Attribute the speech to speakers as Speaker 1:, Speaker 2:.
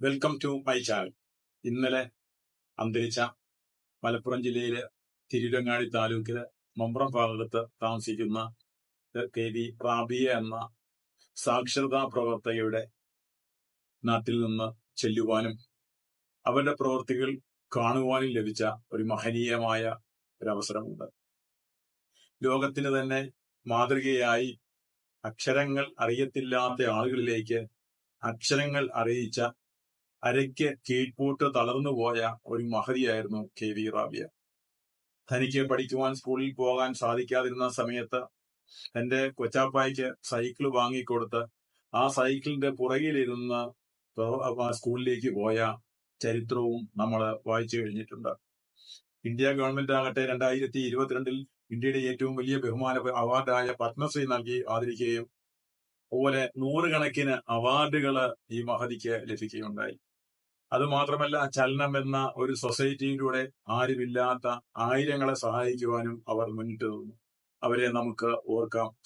Speaker 1: Welcome to my channel ഇന്നലെ അന്തരിച്ച മലപ്പുറം ജില്ലയിലെ തിരുരങ്ങാടി താലൂക്കിലെ മമ്പ്രം ഭാഗത്ത് താമസിക്കുന്ന കെ വി റാബിയ എന്ന സാക്ഷരതാ പ്രവർത്തകയുടെ നാട്ടിൽ നിന്ന് ചെല്ലുവാനും അവരുടെ പ്രവർത്തികൾ കാണുവാനും ലഭിച്ച ഒരു മഹനീയമായ ഒരവസരമുണ്ട് ലോകത്തിന് തന്നെ മാതൃകയായി അക്ഷരങ്ങൾ അറിയത്തില്ലാത്ത ആളുകളിലേക്ക് അക്ഷരങ്ങൾ അറിയിച്ച അരയ്ക്ക് കീഴ്പോട്ട് തളർന്നു പോയ ഒരു മഹതിയായിരുന്നു കെ വി റാബിയ. തനിക്ക് പഠിക്കുവാൻ സ്കൂളിൽ പോകാൻ സാധിക്കാതിരുന്ന സമയത്ത് തന്റെ കൊച്ചാപ്പായ്ക്ക് സൈക്കിൾ വാങ്ങിക്കൊടുത്ത് ആ സൈക്കിളിന്റെ പുറകിലിരുന്ന് സ്കൂളിലേക്ക് പോയ ചരിത്രവും നമ്മൾ വായിച്ചു കഴിഞ്ഞിട്ടുണ്ട്. ഇന്ത്യ ഗവൺമെന്റ് ആകട്ടെ രണ്ടായിരത്തി ഇരുപത്തിരണ്ടിൽ ഇന്ത്യയുടെ ഏറ്റവും വലിയ ബഹുമാന അവാർഡായ പത്മശ്രീ നൽകി ആദരിക്കുകയും അതുപോലെ നൂറുകണക്കിന് അവാർഡുകൾ ഈ മഹതിക്ക് ലഭിക്കുകയുണ്ടായി. അത് മാത്രമല്ല ചലനം എന്ന ഒരു സൊസൈറ്റിയിലൂടെ ആരുമില്ലാത്ത ആയിരങ്ങളെ സഹായിക്കുവാനും അവർ മുന്നിട്ട് നിന്നു. അവരെ നമുക്ക് ഓർക്കാം.